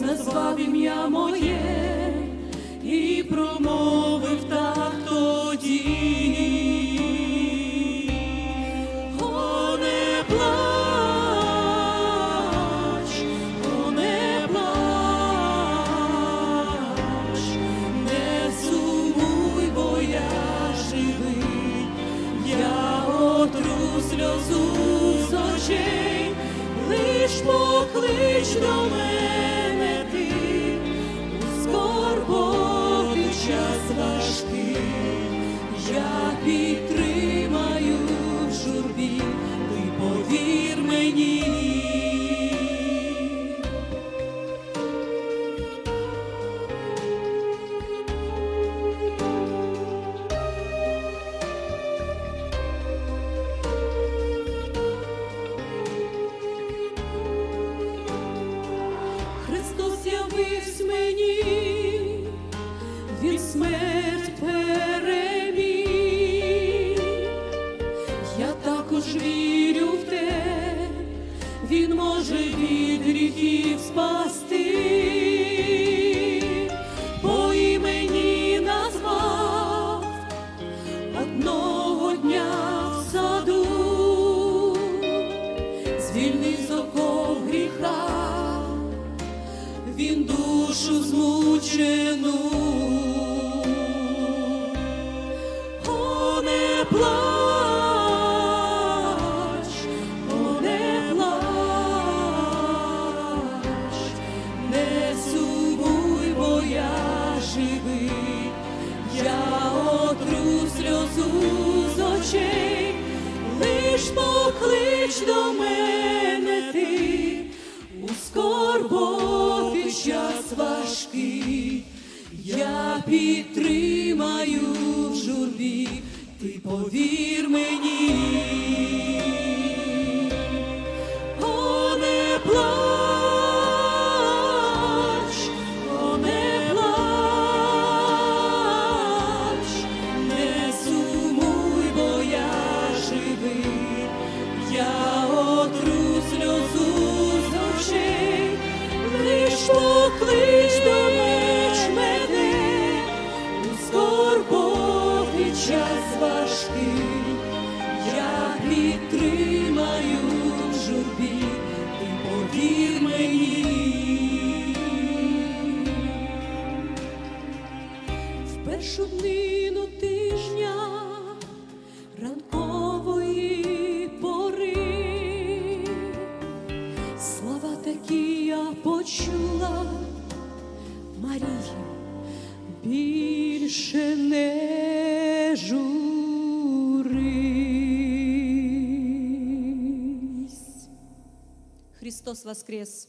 назвав ім'я моє і промовив так тоді. Сльозу з очей, лиш поклич до Христос мені, Він смерть переміг. Душу змучену. О, не плач, о, не плач, не сумуй, бо я живий, я отру сльозу з очей, лиш поклич до мене ти у скорботи підтримаю в журбі, ти повір мені. О, не не сумуй, бо я я отру сльозу з очей, лиш поклич важкий, я підтримаю в журбі, ти повір мені. В першу днину тижня ранкової пори слова такі я почула, Марії, більше не журись. Христос воскрес!